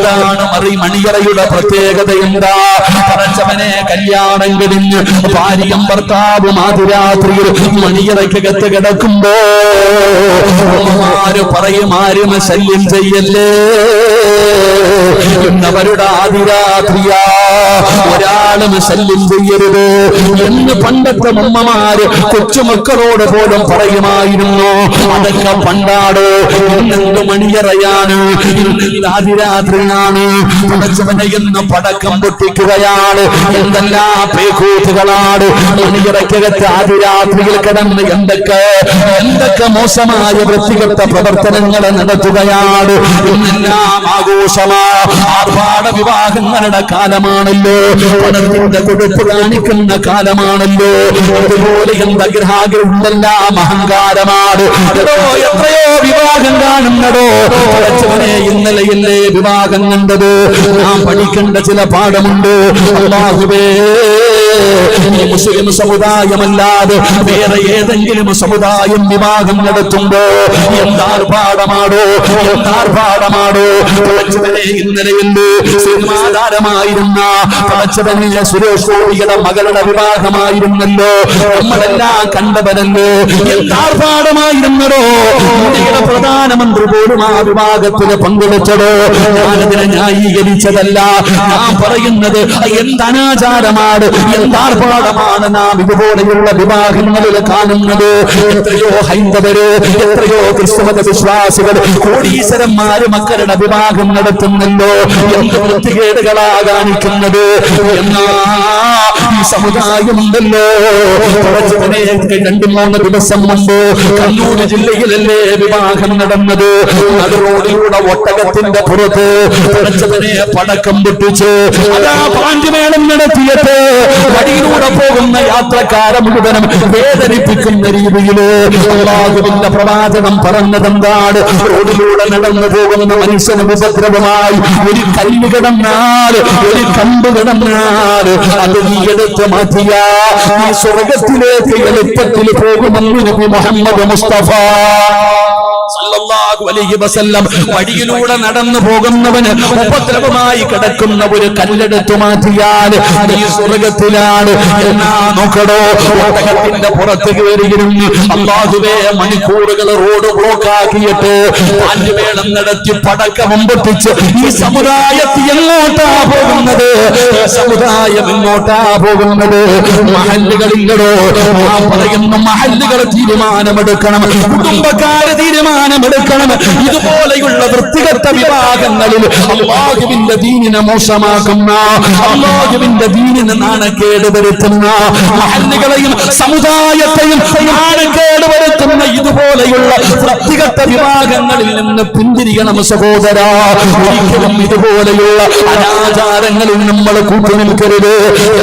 എന്താണ് മറി മണിയറയുടെ പ്രത്യേകത എന്താ? പറച്ചവനെ കല്യാണം കഴിഞ്ഞ് ഭാര്യയും ഭർത്താവും ആദിരാത്രിയിൽ മണിയറയ്ക്കകത്ത് കിടക്കുമ്പോ അമ്മമാര് പറയും ആരും ശല്യം ചെയ്യല്ലേ? ഇന്നവരുടെ ആദിരാത്രിയാ ഒരാളും ശല്യം ചെയ്യരുത് എന്ന് പണ്ടത്തെ അമ്മമാര് കൊച്ചുമക്കളോട് പോലും പറയുമായിരുന്നു. അതൊക്കെ പണ്ടാട് ഇന്നെന്ത് മണിയറയാണ്. ഇന്നെന്ത് ആദിരാത്രിയാണ് പടച്ചവനെ പടക്കം പൊട്ടിക്കുകയാണ്. എന്തെല്ലാ പേക്കൂത്തുകളാണ്. മണിയറയ്ക്കകത്ത് ആതിരാത്രിയിൽ കിടന്ന് എന്തൊക്കെ എന്തൊക്കെ മോശമായ വൃത്തികെട്ട പ്രവർത്തനങ്ങൾ നടത്തുകയാണ്. ഇന്നെല്ലാം ആഘോഷമാ. ആർഭാട വിവാഹങ്ങളുടെ കാലമാണല്ലോ. പണത്തിന്റെ കൊടുപ്പ് കാണിക്കുന്ന കാലമാണല്ലോ. അതുപോലെ എന്ത് ഉണ്ടെല്ലാം. അഹങ്കാരമാണ്. എത്രയോ വിവാഹം കാണുന്നതോ അച്ഛനെ ഇന്നലെയല്ലേ വിവാഹം കണ്ടതോ? നാം പഠിക്കേണ്ട ചില പാഠമുണ്ട്. അല്ലാഹുവേ. മുസ്ലിം സമുദായമല്ലാതെ വേറെ ഏതെങ്കിലും സമുദായം വിവാഹം നടത്തുമ്പോ എന്താർഭാടമാടോ പടച്ചവനെ ഇന്നലെയുണ്ട് സിനിമാതാരമായിരുന്ന പടച്ചവനെ സുരേഷ് ഗോപിയുടെ മകളുടെ വിവാഹമായിരുന്നല്ലോ. നമ്മളെല്ലാം കണ്ടവരല്ലോ? എന്താർഭാടമായിരുന്നടോ ഇന്ത്യയുടെ പ്രധാനമന്ത്രി പോലും ആ വിവാഹത്തിന് പങ്കെടുത്തടോ? ഞാനതിനെ ന്യായീകരിച്ചതല്ല. ഞാൻ പറയുന്നത് എന്തനാചാരമാണ് എന്താർഭാടമാണ് നാം ഇതുപോലെയുള്ള വിവാഹങ്ങളിൽ കാണുന്നത്? എത്രയോ ഹൈന്ദവര് എത്രയോ ക്രിസ്തുമത വിശ്വാസികൾ കോടീശ്വരന്മാര് മക്കളുടെ വിവാഹം നടത്തുന്നല്ലോ. എന്ത് വൃത്തികേടുകളാ കാണിക്കുന്നത്? എന്നാ ഈ സമുദായം ഉണ്ടല്ലോ രണ്ടു മൂന്ന് ദിവസം മുമ്പ് കണ്ണൂർ ജില്ലയിലല്ലേ വിവാഹം നടന്നത്? അത് റോഡിലൂടെ ഒട്ടകത്തിന്റെ പുറത്ത് പടക്കം പൊട്ടിച്ച് അതാ പാഞ്ചുമേളം നടത്തിയിട്ട് വഴിയിലൂടെ പോകുന്ന യാത്രക്കാര മുഴുവനും വേദനിപ്പിക്കുന്ന അള്ളാഹുവിന്റെ പ്രവാചകം പറഞ്ഞതെന്താണ്? റോഡിലൂടെ നടന്നു പോകുന്ന മനുഷ്യന് ഉപദ്രവമായി ഒരു കല്ല് കിടന്നാൽ ഒരു കമ്പ് കിടന്നാൽ അത് നീ എടുത്ത് മാറ്റിയ. സ്വർഗത്തിലേക്ക് എളുപ്പത്തിൽ പോകുമെന്ന് നബി മുഹമ്മദ് മുസ്തഫ. സല്ലല്ലാഹു അലൈഹി വസല്ലം വഴിയിലൂടെ നടന്നു പോകുന്നവന് ഉപദ്രവമായി കിടക്കുന്ന ഒരു കല്ലെടുത്തു മാറ്റിയാൽ നീ സ്വർഗത്തിലാണ്. എന്നാ നോക്കടോ ഒട്ടകത്തിന്റെ പുറത്ത് കയറിയിരുന്നു അള്ളാഹുവേ മണിക്കൂറുകൾ റോഡ് ബ്ലോക്ക് ആക്കിയിട്ട് പാൻവേളം നടത്തി പടക്കം പൊട്ടിച്ച് ഈ സമുദായത്തിൽ എങ്ങോട്ടാ പോകുന്നത്? ഈ സമുദായം എങ്ങോട്ടാ പോകുന്നത്? മഹല്ലുകളില്ലടോ ആ പറയുന്ന മഹല്ലുകൾ തീരുമാനമെടുക്കണം. കുടുംബക്കാര് തീരുമാനമെടുക്കണം ഇതുപോലെയുള്ള വൃത്തികെട്ട വിഭാഗങ്ങളിൽ അള്ളാഹുവിന്റെ ദീനിനെ മോശമാക്കുന്ന അള്ളാഹുവിന്റെ ദീനിന് നാണക്കേട് വരുത്തുന്ന മഹല്ലുകളെയും സമുദായത്തെയും നാണക്കേട് വരുത്തുന്ന ഇതുപോലെയുള്ള വൃത്തികെട്ട വിഭാഗങ്ങളിൽ നിന്ന് പിന്തിരിയണം സഹോദര. ഒരിക്കലും ഇതുപോലെയുള്ള അനാചാരങ്ങളിൽ നമ്മൾ കൂട്ടുനിൽക്കരുത്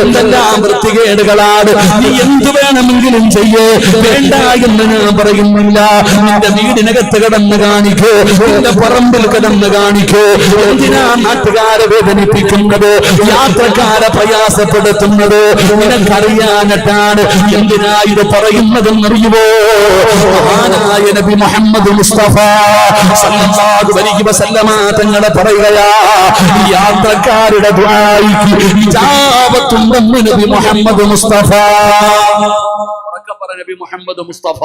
എന്തെല്ലാം വൃത്തികേടുകളാണ്? നീ എന്തു വേണമെങ്കിലും ചെയ്യേ. വേണ്ട എന്ന് ഞാൻ പറയുന്നില്ല. നിന്റെ വീടിനകത്ത് കിടന്ന് കാണിക്കോ? നിന്റെ പറമ്പിൽ കിടന്ന് കാണിക്കോ? എന്തിനാ നാട്ടുകാരെ വേദനിപ്പിക്കുന്നത്? യാത്രക്കാരെ പ്രയാസപ്പെടുത്തുന്നത്? നിനക്കറിയാനിട്ടാണ് എന്തിനാ ഇത് പറയുന്നതെന്നറിയുമോ? മഹാനായ നബി മുഹമ്മദ് മുസ്തഫ സല്ലല്ലാഹു അലൈഹി വസല്ലമ തങ്ങളെ പറയുകയാ യാത്രക്കാരുടെ ദുആയിക്ക് ഇജാബത്തുണ്ടെന്ന് നബി മുഹമ്മദ് മുസ്തഫ. പറ നബി മുഹമ്മദ് മുസ്തഫ.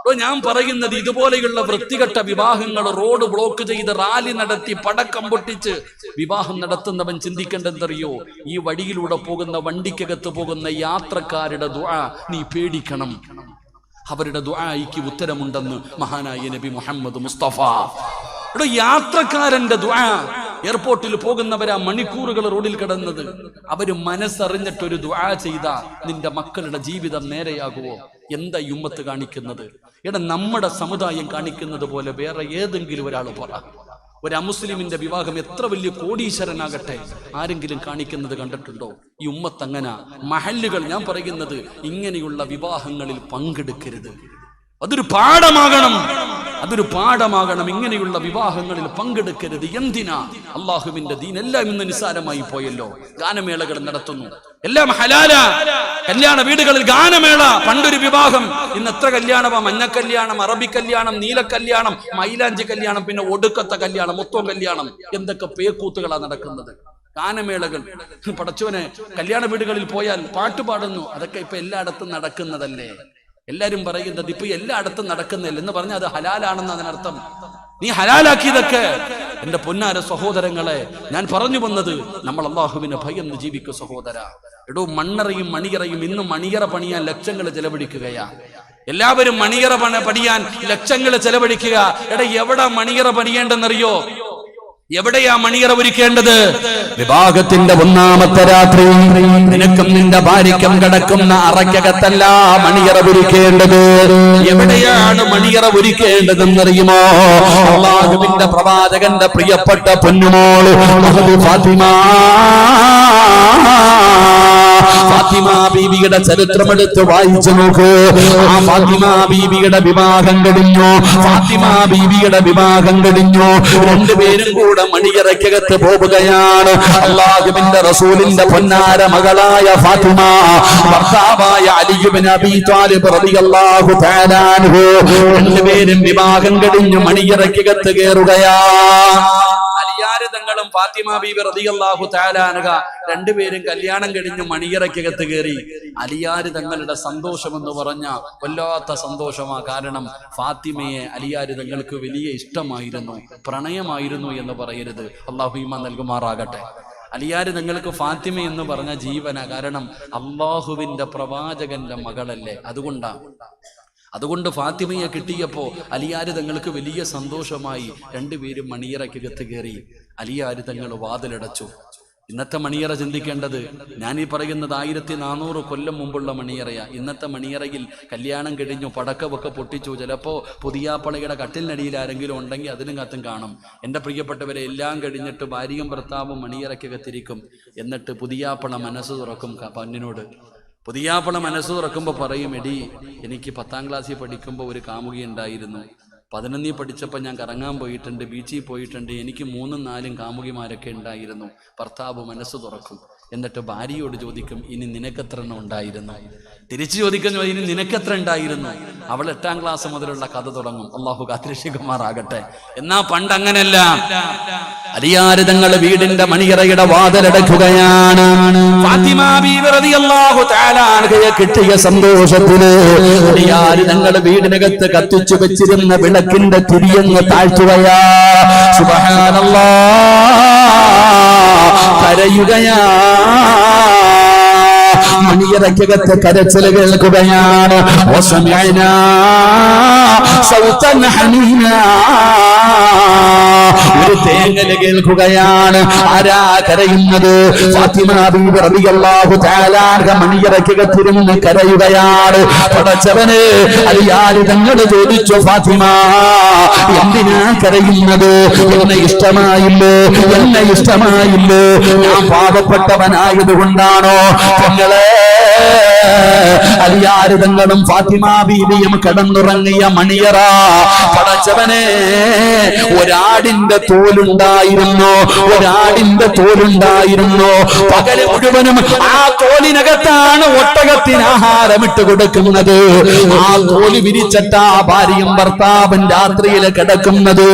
എടോ, ഞാൻ പറയുന്നത് ഇതുപോലെയുള്ള വൃത്തികെട്ട വിവാഹങ്ങൾ റോഡ് ബ്ലോക്ക് ചെയ്ത് റാലി നടത്തി പടക്കം പൊട്ടിച്ച് വിവാഹം നടത്തുന്നവൻ ചിന്തിക്കേണ്ടെന്നറിയോ ഈ വഴിയിലൂടെ പോകുന്ന വണ്ടിക്കകത്ത് പോകുന്ന യാത്രക്കാരുടെ ദുആ നീ പേടിക്കണം. അവരുടെ ദുആയിക്ക് ഉത്തരമുണ്ടെന്ന് മഹാനായ നബി മുഹമ്മദ് മുസ്തഫ. യാത്രക്കാരന്റെ ദുആ എയർപോർട്ടിൽ പോകുന്നവരാ മണിക്കൂറുകൾ റോഡിൽ കിടന്നത്. അവർ മനസ്സറിഞ്ഞിട്ടൊരു ദ്വാ ചെയ്ത നിന്റെ മക്കളുടെ ജീവിതം നേരെയാകുമോ എന്താ യുമ്മത്ത് കാണിക്കുന്നത്? എടാ നമ്മുടെ സമുദായം കാണിക്കുന്നത് പോലെ വേറെ ഏതെങ്കിലും ഒരാൾ പറ. ഒരു അമുസ്ലിമിന്റെ വിവാഹം എത്ര വലിയ കോടീശ്വരനാകട്ടെ? ആരെങ്കിലും കാണിക്കുന്നത് കണ്ടിട്ടുണ്ടോ? ഈ ഉമ്മത്ത് അങ്ങനെ മഹല്ലുകൾ ഞാൻ പറയുന്നത് ഇങ്ങനെയുള്ള വിവാഹങ്ങളിൽ പങ്കെടുക്കരുത്. അതൊരു പാഠമാകണം. അതൊരു പാഠമാകണം. ഇങ്ങനെയുള്ള വിവാഹങ്ങളിൽ പങ്കെടുക്കരുത്. എന്തിനാ? അള്ളാഹുവിന്റെ ദീൻ എല്ലാം ഇന്ന് നിസ്സാരമായി പോയല്ലോ. ഗാനമേളകൾ നടത്തുന്നു. എല്ലാം ഹലാല. കല്യാണ വീടുകളിൽ ഗാനമേള. പണ്ടൊരു വിവാഹം. ഇന്ന് എത്ര കല്യാണമാ? മഞ്ഞ കല്യാണം അറബി കല്യാണം നീല കല്യാണം മൈലാഞ്ചി കല്യാണം പിന്നെ ഒടുക്കത്തെ കല്യാണം മൊത്തം കല്യാണം. എന്തൊക്കെ പേക്കൂത്തുകളാ നടക്കുന്നത്? ഗാനമേളകൾ. പടച്ചവനെ കല്യാണ വീടുകളിൽ പോയാൽ പാട്ട് പാടുന്നു. അതൊക്കെ ഇപ്പൊ എല്ലായിടത്തും നടക്കുന്നതല്ലേ? എല്ലാരും പറയുന്നത് ഇപ്പൊ എല്ലായിടത്തും നടക്കുന്നില്ല. എന്ന് പറഞ്ഞാൽ അത് ഹലാലാണെന്ന് അതിനർത്ഥം. നീ ഹലാലാക്കിയതൊക്കെ എന്റെ പൊന്നാര സഹോദരങ്ങളെ ഞാൻ പറഞ്ഞു വന്നത് നമ്മൾ അള്ളാഹുവിനെ ഭയന്ന് ജീവിക്കും സഹോദര. എടോ മണ്ണറയും മണിയറയും ഇന്നും മണിയറ പണിയാൻ ലക്ഷങ്ങൾ ചെലവഴിക്കുകയാ. എല്ലാവരും മണിയറ പണ പണിയാൻ ലക്ഷങ്ങൾ ചെലവഴിക്കുക. എടാ എവിടെ മണിയറ പണിയേണ്ടെന്നറിയോ? എവിടെയാ മണിയറ ഒരുക്കേണ്ടത്? വിവാഹത്തിന്റെ ഒന്നാമത്തെ രാത്രി. നിനക്കും നിന്റെ ഭാര്യക്കും കിടക്കുന്ന അറയ്ക്കകത്തല്ല മണിയറ ഒരുക്കേണ്ടത്. എവിടെയാണ് മണിയറ ഒരുക്കേണ്ടതെന്നറിയുമോ? അള്ളാഹുവിന്റെ പ്രവാചകന്റെ പ്രിയപ്പെട്ട പൊന്നുമോൾ ഫാത്തിമ. ബീവിയുടെ ചരിത്രമെടുത്ത് വായിച്ചു നോക്കൂ. ആ ഫാത്തിമ ബീവിയുടെ വിവാഹം കഴിഞ്ഞു. ഫാത്തിമ ബീവിയുടെ വിവാഹം കഴിഞ്ഞു. രണ്ടുപേരും കൂടെ മണിയറയ്ക്കകത്ത് പോവുകയാണ്. അള്ളാഹുബിന്റെ റസൂലിന്റെ പൊന്നാര മകളായ ഫാത്തിമ ഭർത്താവായ താലിബ് റളിയല്ലാഹു രണ്ടുപേരും വിവാഹം കഴിഞ്ഞു മണിയറയ്ക്കകത്ത് കയറുകയാ. അലിയാര് തങ്ങളും ഫാത്തിമ ബീബി റതിയല്ലാഹു താലാനുക രണ്ടുപേരും കല്യാണം കഴിഞ്ഞ് മണിയറയ്ക്കകത്ത് കയറി. അലിയാര് തങ്ങളുടെ സന്തോഷം എന്ന് പറഞ്ഞ വല്ലാത്ത സന്തോഷമാ കാരണം ഫാത്തിമയെ അലിയാര് തങ്ങൾക്ക് വലിയ ഇഷ്ടമായിരുന്നു പ്രണയമായിരുന്നു എന്ന് പറയരുത്. അള്ളാഹു ഈമാൻ നൽകുമാറാകട്ടെ. അലിയാര് നിങ്ങൾക്ക് ഫാത്തിമ എന്ന് പറഞ്ഞ ജീവന കാരണം അള്ളാഹുവിന്റെ പ്രവാചകന്റെ മകളല്ലേ? അതുകൊണ്ടാണ് അതുകൊണ്ട് ഫാത്തിമയെ കിട്ടിയപ്പോൾ അലിയാര് തങ്ങൾക്ക് വലിയ സന്തോഷമായി രണ്ടുപേരും മണിയറയ്ക്കകത്ത് കയറി. അലിയാര് തങ്ങൾ വാതിലടച്ചു. ഇന്നത്തെ മണിയറ ചിന്തിക്കേണ്ടത് ഞാൻ ഈ പറയുന്നത് ആയിരത്തി നാനൂറ് കൊല്ലം മുമ്പുള്ള മണിയറയാ. ഇന്നത്തെ മണിയറയിൽ കല്യാണം കഴിഞ്ഞു പടക്കമൊക്കെ പൊട്ടിച്ചു. ചിലപ്പോ പുതിയാപ്പളയുടെ കട്ടിലിനടിയിൽ ആരെങ്കിലും ഉണ്ടെങ്കിൽ അതിനും കത്തും കാണും. എന്റെ പ്രിയപ്പെട്ടവരെ എല്ലാം കഴിഞ്ഞിട്ട് ഭാര്യയും ഭർത്താവും മണിയറയ്ക്കകത്തിരിക്കും. എന്നിട്ട് പുതിയാപ്പള മനസ്സ് തുറക്കും പൊന്നിനോട്. പുതിയാപ്പള മനസ്സ് തുറക്കുമ്പോൾ പറയും എടി എനിക്ക് പത്താം ക്ലാസ്സിൽ പഠിക്കുമ്പോൾ ഒരു കാമുകി ഉണ്ടായിരുന്നു. പതിനൊന്നിൽ പഠിച്ചപ്പോൾ ഞാൻ കറങ്ങാൻ പോയിട്ടുണ്ട് ബീച്ചിൽ പോയിട്ടുണ്ട്. എനിക്ക് മൂന്നും നാലും കാമുകിമാരൊക്കെ ഉണ്ടായിരുന്നു. ഭർത്താവ് മനസ്സ് തുറക്കും. എന്നിട്ട് ഭാര്യയോട് ചോദിക്കും ഇനി നിനക്കെത്ര എണ്ണം ഉണ്ടായിരുന്നു? തിരിച്ചു ചോദിക്കുന്നു ഇനി നിനക്കെത്ര ഉണ്ടായിരുന്നു? അവൾ എട്ടാം ക്ലാസ് മുതലുള്ള കഥ തുടങ്ങും. അള്ളാഹു കാത്തിരക്ഷിക്കുമാറാകട്ടെ. എന്നാ പണ്ട് അങ്ങനെയല്ല. അലിയാരിതങ്ങൾ വീടിന്റെ മണിയറയുടെ വാതിലടക്കുകയാണ്. കിട്ടിയ സന്തോഷത്തിന് അലിയാരിതങ്ങൾ വീടിനകത്ത് കത്തിച്ചു വെച്ചിരുന്ന വിളക്കിന്റെ തിരിയങ്ങ് താഴ്ത്തുകയാ. സുബ്ഹാനല്ലാ. കരയുകയാ. മണിയറയ്ക്കകത്ത് കരച്ചിൽ കേൾക്കുകയാണ് വസമഅനാ സൗതൻ ഹനീനാ. ഒരു തേങ്ങല കേൾക്കുകയാണ്. ആരാ കരയുന്നത്? മണിയറയ്ക്കകത്തിരുന്ന് കരയുകയാണ്. പടച്ചവന് അലിയാരി തങ്ങൾ ചോദിച്ചു ഫാത്തിമ എന്തിനാ കരയുന്നത്? എന്നെ ഇഷ്ടമായില്ലേ? എന്നെ ഇഷ്ടമായില്ലേ? ഞാൻ പാവപ്പെട്ടവനായതുകൊണ്ടാണോ? തങ്ങളെ അലിയാരിതങ്ങളും ഫാത്തിമ ബീവിയും കടന്നുറങ്ങിയ മണിയറ. പടച്ചവനെ ഒരാടിന്റെ തോലുണ്ടായിരുന്നു. ഒരാടിന്റെ തോലുണ്ടായിരുന്നു. പകൽ മുഴുവനും ആ തോലിനകത്താണ് ഒട്ടകത്തിന് ആഹാരമിട്ട് കൊടുക്കുന്നത്. ആ തോൽ വിരിച്ചിട്ട് ഭാര്യയും ഭർത്താവും രാത്രിയിൽ കിടക്കുന്നത്.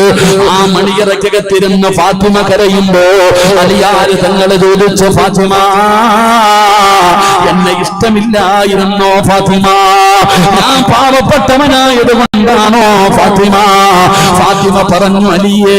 ആ മണിയറക്കകത്തിരുന്ന് ഫാത്തിമ കരയുമ്പോ അലിയാര് തങ്ങളെ ചോദിച്ചു ഫാത്തിമ എന്നെ ഇഷ്ടമില്ലായിരുന്നോ ഫാത്തിമ? ഞാൻ പാവപ്പെട്ടവനായത് കൊണ്ടാണോ ഫാത്തിമ? ഫാത്തിമ പറഞ്ഞു അലിയേ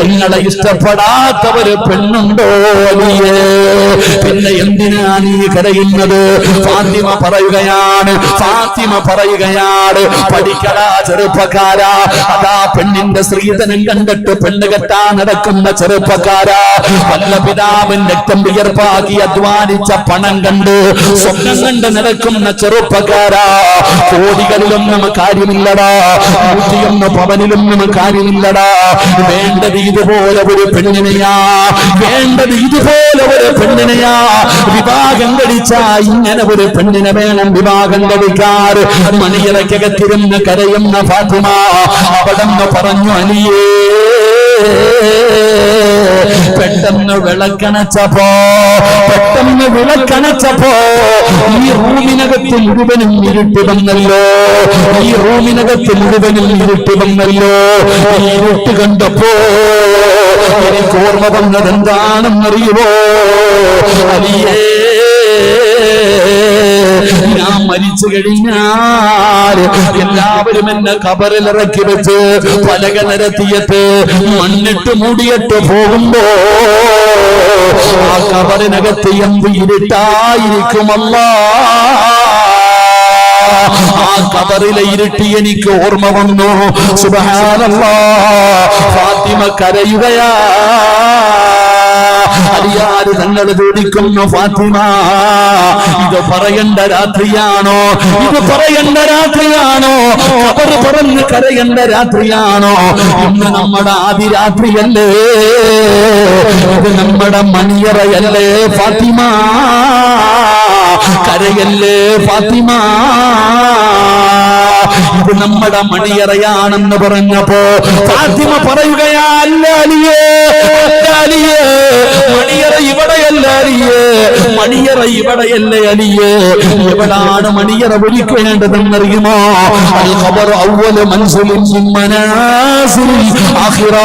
നിങ്ങളെ ഇഷ്ടപ്പെടാത്ത ഒരു പെണ്ണുണ്ടോ അലിയേ പിന്നെ എന്തിനാ നീ കരയുന്നത്? ഫാത്തിമ പറയുകയാണ് ഫാത്തിമ പറയുകയാണ് പഠിക്കടാ ചെറുപ്പക്കാരാ അതാ പെണ്ണിന്റെ സ്ത്രീധനം കണ്ടിട്ട് പെണ്ണ് കെട്ടാ നടക്കുന്ന ചെറുപ്പക്കാരാ. വല്ല പിതാവിൻ രക്തം വിയർപ്പാക്കി അധ്വാനിച്ച പണം കണ്ട് സ്വപ്നം കണ്ട് നടക്കുന്ന ചെറുപ്പക്കാരാ. കോടികളിലൊന്നും കാര്യമില്ലടാ. നൂറ്റിയൊന്ന് പവനിലൊന്നും കാര്യമില്ലടാ. വേണ്ടത് ഇതുപോലെ ഒരു പെണ്ണിനെയാ വേണ്ടത് ഇതുപോലെ ഒരു പെണ്ണിനെയാ. വിവാഹം കഴിച്ച ഇങ്ങനെ ഒരു പെണ്ണിനെ വേണം വിവാഹം കഴിക്കാറ് മണിയറക്കകത്തിരുന്ന് കരയുന്ന ഫാത്തിമ അവിടെന്ന് പറഞ്ഞു അലിയേ പെട്ടെന്ന് വിളക്കണച്ചപ്പോ പെട്ടെന്ന് വിളക്കണച്ചപ്പോ ഈ റൂമിനകത്ത് മുഴുവനും ഇരുട്ട് വന്നല്ലോ. ഈ റൂമിനകത്ത് മുഴുവനും ഇരുട്ട് വന്നല്ലോ. ഇരുട്ട് കണ്ടപ്പോ എനിക്ക് ഓർമ്മ വന്നത് എന്താണെന്നറിയുമോ അലിയേ മരിച്ചു കഴിഞ്ഞാൽ എല്ലാവരും എന്നെ കബറിൽ ഇറക്കി വെച്ച് പലക നിരത്തിയിട്ട് മണ്ണിട്ട് മൂടിയിട്ട് പോകുമ്പോ ആ കബറിനകത്ത് എന്ത് ഇരുട്ടായിരിക്കുമല്ല? ആ കബറിലെ ഇരുട്ടി എനിക്ക് ഓർമ്മ വന്നു. സുബഹാനല്ലാ. ഫാത്തിമ കരയുകയാ. അലിയാര് തങ്ങൾ ചോദിക്കുന്നു ഫാത്തിമ ഇത് പറയേണ്ട രാത്രിയാണോ? ഇത് പറയേണ്ട രാത്രിയാണോ? അവർ പറഞ്ഞ് കരയേണ്ട രാത്രിയാണോ? ഇന്ന് നമ്മുടെ ആദ്യ രാത്രിയല്ലേ? ഇത് നമ്മുടെ മണിയറയല്ലേ ഫാത്തിമ? കരയല്ലേ ഫാത്തിമ? ഇത് നമ്മുടെ മണിയറയാണെന്ന് പറഞ്ഞപ്പോ ഫാത്തിമ പറയുകയാ മണിയറ ഇവിടെയല്ല അലിയേ മണിയറ ഇവിടെയല്ലേ അലിയേ എവിടാണ് മണിയറ വിളിക്കേണ്ടതെന്നറിയുമോ? അൽ ഖബർ അവ്വല മൻസിലിൻ മിൻ മനാസിൽ ആഖിറ.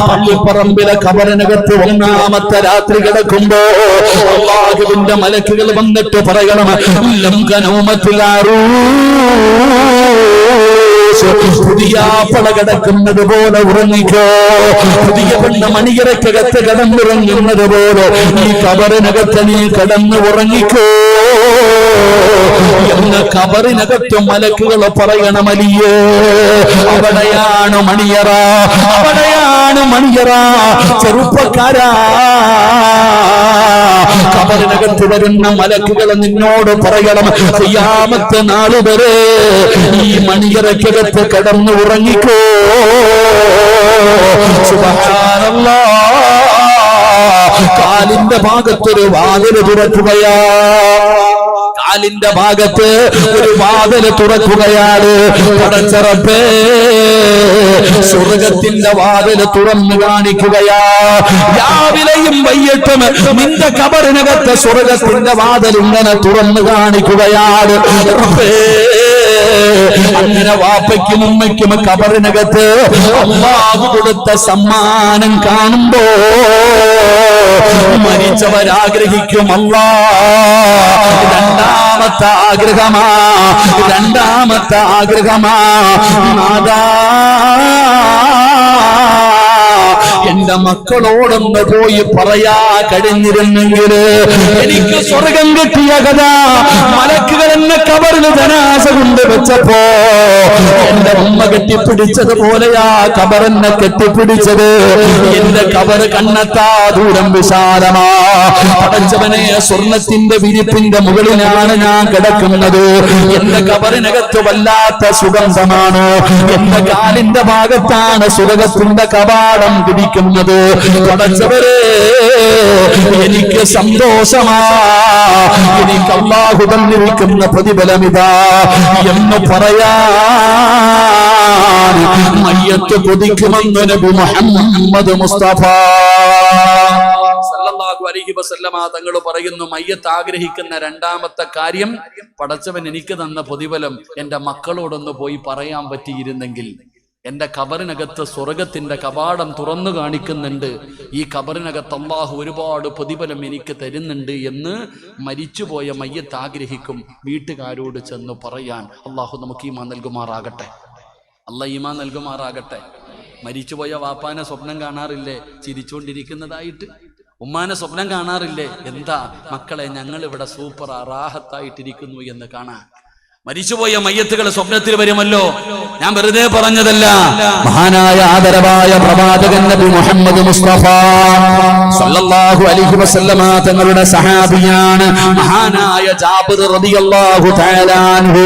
പള്ളിപ്പറമ്പിലെ കബറിനകത്ത് ഒന്നാമത്തെ രാത്രി കിടക്കുമ്പോ അള്ളാഹുവിന്റെ മലക്കുകൾ വന്നിട്ട് പറയണം ലം കനൗമത്തിലാരൂ പുതിയ പള കിടക്കുന്നത് പോലെ ഉറങ്ങിക്കോ. പുതിയ പെണ്ണ മണിയറക്കകത്ത് കടന്നുറങ്ങുന്നത് പോലെ ഈ കബറിനകത്ത് നീ കിടന്ന് ഉറങ്ങിക്കോ. എന്ന് കബറിനകത്ത് മലക്കുകൾ പറയണമലിയേ അവിടെയാണ് മണിയറ. അവിടെയാണ് മണിയറ. ചെറുപ്പക്കാരാ. കബറിനകത്ത് വരുന്ന മലക്കുകൾ നിന്നോട് പറയണം. ചെയ്യാമത്തെ നാൾ വരെ ഈ മണിയറക്കകത്ത് കടന്നു ഉറങ്ങിക്കോ. കാലിന്റെ ഭാഗത്തൊരു വാതിൽ തുറക്കുകയാ. കാലിന്റെ ഭാഗത്ത് ഒരു വാതിൽ തുറക്കുകയാണ്. പടച്ചറപ്പേ സ്വർഗത്തിന്റെ വാതിൽ തുറന്നു കാണിക്കുകയാ. രാവിലെയും വൈകിട്ടും നിന്റെ കബറിനകത്ത് സ്വർഗത്തിന്റെ വാതിൽ ഇങ്ങനെ തുറന്നു കാണിക്കുകയാണ്. റബ്ബേ, അങ്ങനെ വാപ്പയ്ക്കും ഉമ്മയ്ക്കും കബറിനകത്ത് അള്ളാഹു കൊടുത്ത സമ്മാനം കാണുമ്പോ മരിച്ചവരാഗ്രഹിക്കും അല്ലാ രണ്ടാമത്തെ ആഗ്രഹമാ. രണ്ടാമത്തെ ആഗ്രഹമാ. നാദാ എന്റെ മക്കളോടൊന്ന് പോയി പറയാ കഴിഞ്ഞിരുന്നെങ്കിൽ എനിക്ക് സ്വർഗം കിട്ടിയ കഥ മലക്കുകൾ എന്നെ കവറിന് ധനാശ കൊണ്ട് വെച്ചപ്പോ എന്റെ ഉമ്മ കെട്ടിപ്പിടിച്ചതുപോലെയാ കബറെന്നെ കെട്ടിപ്പിടിച്ചത്. എന്റെ കബറ് കണ്ണെത്താ ദൂരം വിശാലമാ. പടച്ചവനെ സ്വർണത്തിന്റെ വിരിപ്പിന്റെ മുകളിലാണ് ഞാൻ കിടക്കുന്നത്. എന്റെ കബറിനകത്ത് വല്ലാത്ത സുഗന്ധമാണ്. എന്റെ കാലിന്റെ ഭാഗത്താണ് സുരകത്തിന്റെ കവാടം പിടിക്കുന്നത്. പടച്ചവരെ എനിക്ക് സന്തോഷമാ. എനിക്ക് അള്ളാഹു തന്നിരിക്കുന്ന പ്രതിഫലമിതാ. എന്ന് പറയാ മയ്യത്ത് കൊതിക്കുമെന്ന് നബി മുഹമ്മദ് മുസ്തഫ. സല്ലല്ലാഹു അലൈഹി വസല്ലമ തങ്ങൾ പറയുന്നു മയ്യത്ത് ആഗ്രഹിക്കുന്ന രണ്ടാമത്തെ കാര്യം പടച്ചവൻ എനിക്ക് തന്ന പ്രതിഫലം എന്റെ മക്കളോടൊന്ന് പോയി പറയാൻ പറ്റിയിരുന്നെങ്കിൽ. എന്റെ കബറിനകത്ത് സ്വർഗത്തിന്റെ കവാടം തുറന്നു കാണിക്കുന്നുണ്ട്. ഈ കബറിനകത്ത് അള്ളാഹു ഒരുപാട് പ്രതിഫലം എനിക്ക് തരുന്നുണ്ട് എന്ന് മരിച്ചുപോയ മയ്യത്ത് ആഗ്രഹിക്കും വീട്ടുകാരോട് ചെന്ന് പറയാൻ. അള്ളാഹു നമുക്ക് ഈമാ നൽകുമാറാകട്ടെ. അല്ല ഈമാ നൽകുമാറാകട്ടെ. മരിച്ചുപോയ വാപ്പാനെ സ്വപ്നം കാണാറില്ലേ? ചിരിച്ചുകൊണ്ടിരിക്കുന്നതായിട്ട് ഉമ്മാനെ സ്വപ്നം കാണാറില്ലേ? എന്താ? മക്കളെ ഞങ്ങൾ ഇവിടെ സൂപ്പർ റാഹത്തായിട്ടിരിക്കുന്നു എന്ന് കാണാൻ. മരിച്ചുപോയ മയ്യത്തുകൾ സ്വപ്നത്തിൽ വരുമല്ലോ? ഞാൻ വെറുതെ പറഞ്ഞതല്ല. മഹാനായ ആദരവായ പ്രവാചകൻ നബി മുഹമ്മദ് മുസ്തഫ സല്ലല്ലാഹു അലൈഹി വസല്ലമ തങ്ങളുടെ സഹാബിയാണ്. മഹാനായ ജാബിർ റളിയല്ലാഹു തആല അൻഹു.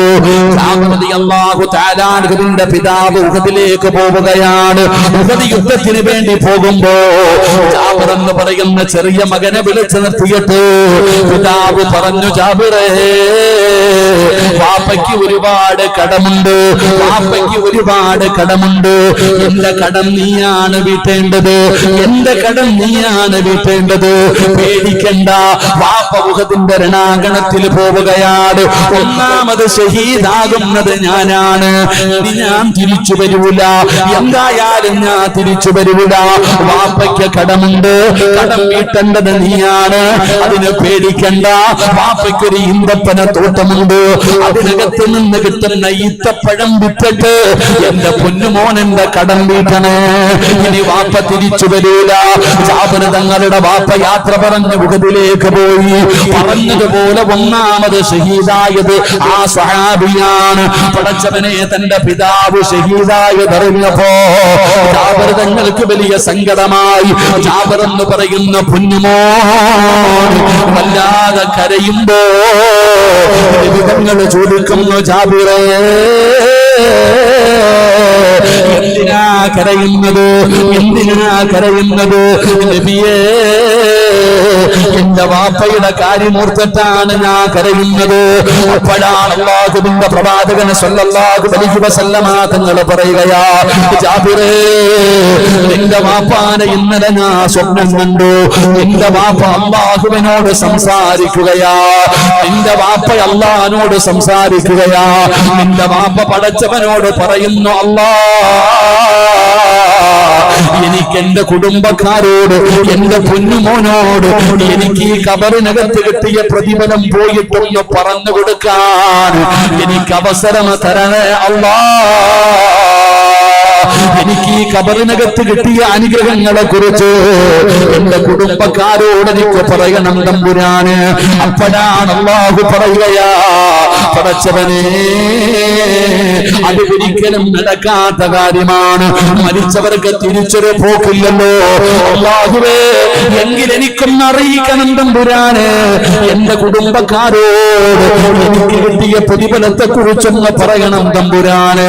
ജാബിർ റളിയല്ലാഹു തആല അൻഹുവിന്റെ പിതാവ് ഉഹദിലേക്ക് പോവുകയാണ്. ഉഹദ് യുദ്ധത്തിന് വേണ്ടി പോകുമ്പോൾ ജാബിർ എന്ന് പറയുന്ന ചെറിയ മകനെ വിളിച്ചു നിർത്തിയിട്ട് പിതാവ് പറഞ്ഞു ജാബിറേ വാപ്പയ്ക്ക് ഒരുപാട് കടമുണ്ട്. വാപ്പയ്ക്ക് ഒരുപാട് കടമുണ്ട്. എന്റെ കടം നീയാണ് വീട്ടേണ്ടത്? എന്റെ കടം നീയാണ് വീട്ടേണ്ടത്? പേടിക്കണ്ട. വാപ്പ മുഖത്തിന്റെ രണാങ്കണത്തിൽ പോവുകയാണ്. ഒന്നാമത് ഷഹീദാകുന്നത് ഞാനാണ്. ഇനി ഞാൻ തിരിച്ചു വരൂല. എന്തായാലും ഞാൻ തിരിച്ചു വരൂല. വാപ്പയ്ക്ക് കടമുണ്ട്. കടം വീട്ടേണ്ടത് നീയാണ്. അതിന് പേടിക്കണ്ട. വാപ്പയ്ക്കൊരു ഇന്ദപ്പന തോട്ടമുണ്ട് അതിനകത്ത് നിന്ന് കിട്ടുന്ന ഈത്തപ്പഴം വിട്ടിട്ട് എന്റെ പൊന്നുമോൻ എന്റെ കടം വീട്ടണേ. ഇനി വാപ്പ തിരിച്ചു വരൂല. ജാബിർ തങ്ങളുടെ വാപ്പ യാത്ര പറഞ്ഞ മുഖത്തിലേക്ക് പോയി. പറഞ്ഞതുപോലെ ഒന്നാമത് ഷഹീദായത് ആ സഹാബിയാണ്. പടച്ചവനെ തന്റെ പിതാവ് ഷഹീദായതറിഞ്ഞപ്പോ ജാബിർ തങ്ങൾക്ക് വലിയ സങ്കടമായി. ജാബിർ എന്ന് പറയുന്ന പൊന്നുമോ വല്ലാതെ കരയുമ്പോ വിധങ്ങൾ ജാബിറേ. എന്തിനാ കരയുന്നത്? എന്തിനാ കരയുന്നത്? നബിയേ. എന്റെ വാപ്പയുടെ കാര്യമോർത്തിട്ടാണ് ഞാൻ കരയുന്നത്. അപ്പോഴാണ് അള്ളാഹുവിന്റെ പ്രവാചകന് സ്വല്ലല്ലാഹു അലൈഹി വസല്ലമ തങ്ങൾ പറയുകയാ ജാബിറേ എന്റെ വാപ്പാനെ ഇന്നലെ ഞാൻ സ്വപ്നം കണ്ടു. എന്റെ വാപ്പ അള്ളാഹുവിനോട് സംസാരിക്കുകയാ. നിന്റെ വാപ്പ അള്ളഹാനോട് സംസാരിക്കുകയാ. നിന്റെ വാപ്പ പടച്ചവനോട് പറയുന്നു അല്ലാ എനിക്ക് എന്റെ കുടുംബക്കാരോട് എന്റെ പൊന്നുമോനോട് എനിക്ക് ഈ കബറിനകത്ത് കിട്ടിയ പ്രതിഫലം പോയിട്ടൊന്ന് പറഞ്ഞു കൊടുക്കാൻ. എനിക്ക് അവസരം തരണേ അല്ലാ എനിക്ക് ഈ കബറിനകത്ത് കിട്ടിയ അനുഗ്രഹങ്ങളെ കുറിച്ച് എന്റെ കുടുംബക്കാരോട് എനിക്ക് പറയണം തമ്പുരാന്. അപ്പോഴാണ് അള്ളാഹു പറയുകയാ പടച്ചവനെ അത് ഒരിക്കലും നടക്കാത്ത കാര്യമാണ്. മരിച്ചവർക്ക് തിരിച്ചൊരു പോക്കില്ലല്ലോ. അള്ളാഹുവേ എങ്കിൽ എനിക്കൊന്ന് അറിയിക്കണം തമ്പുരാന്. എന്റെ കുടുംബക്കാരോട് എനിക്ക് കിട്ടിയ പ്രതിഫലത്തെ കുറിച്ചൊന്ന് പറയണം തമ്പുരാന്.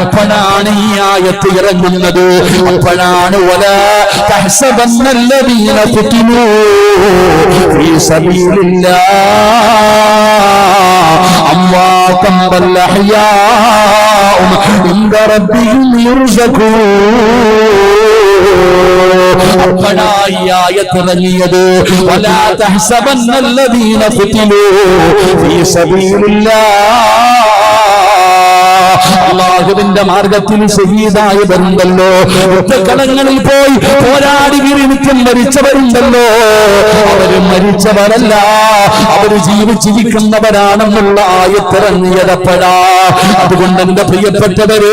അപ്പനാണ് ഈ ആയത്ത് ഇറങ്ങുന്നത് അപ്പോഴാണ് ഒല തഹ്സബന്നല്ലദീന ഫുതിനൂ ഫീ സബീലില്ലാ അള്ളാഹുവിന്റെ മാർഗത്തിൽ ഷഹീദായവരുണ്ടല്ലോ യുദ്ധക്കളങ്ങളിൽ പോയി പോരാടി വിരിമിക്കും മരിച്ചവരുണ്ടല്ലോ. അവർ മരിച്ചവരല്ല. അവർ ജീവിച്ചിരിക്കുന്നവരാണെന്നുള്ള ആയത്തിറങ്ങിയതപ്പെടാ അതുകൊണ്ട് എന്റെ പ്രിയപ്പെട്ടവര്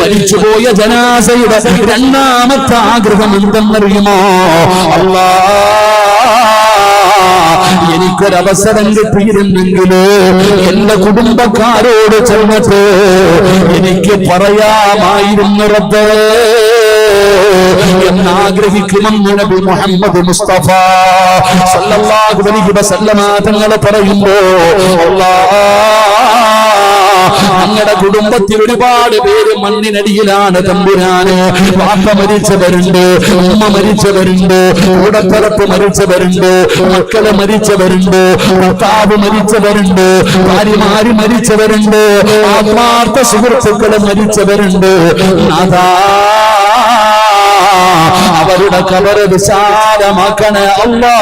മരിച്ചുപോയ ജനാസയുടെ രണ്ടാമത്തെ ആഗ്രഹം എന്തെന്നറിയുമോ? അല്ലാ എനിക്കൊരവസരം കിട്ടിയിരുന്നെങ്കിൽ എന്റെ കുടുംബക്കാരോട് ചെന്നത് എനിക്ക് പറയാമായിരുന്നു റബ്ബേ. എന്നാഗ്രഹിക്കുമെന്ന് നബി മുഹമ്മദ് മുസ്തഫ സല്ലല്ലാഹു അലൈഹി വസല്ലമ പറയുമ്പോ ഞങ്ങളുടെ കുടുംബത്തിൽ ഒരുപാട് പേര് മണ്ണിനടിയിലാണ് തമ്പുരാന്. വാപ്പ മരിച്ചവരുണ്ട് ഉമ്മ മരിച്ചവരുണ്ട് കൂടപ്പിറപ്പ് മരിച്ചവരുണ്ട് മക്കൾ മരിച്ചവരുണ്ട് ഭർത്താവ് മരിച്ചവരുണ്ട് ഭാര്യമാര് മരിച്ചവരുണ്ട് ആത്മാർത്ഥ സുഹൃത്തുക്കൾ മരിച്ചവരുണ്ട്. നാഥാ അവരുടെ കബറ് വിശാലമാക്കണേ അല്ലാ.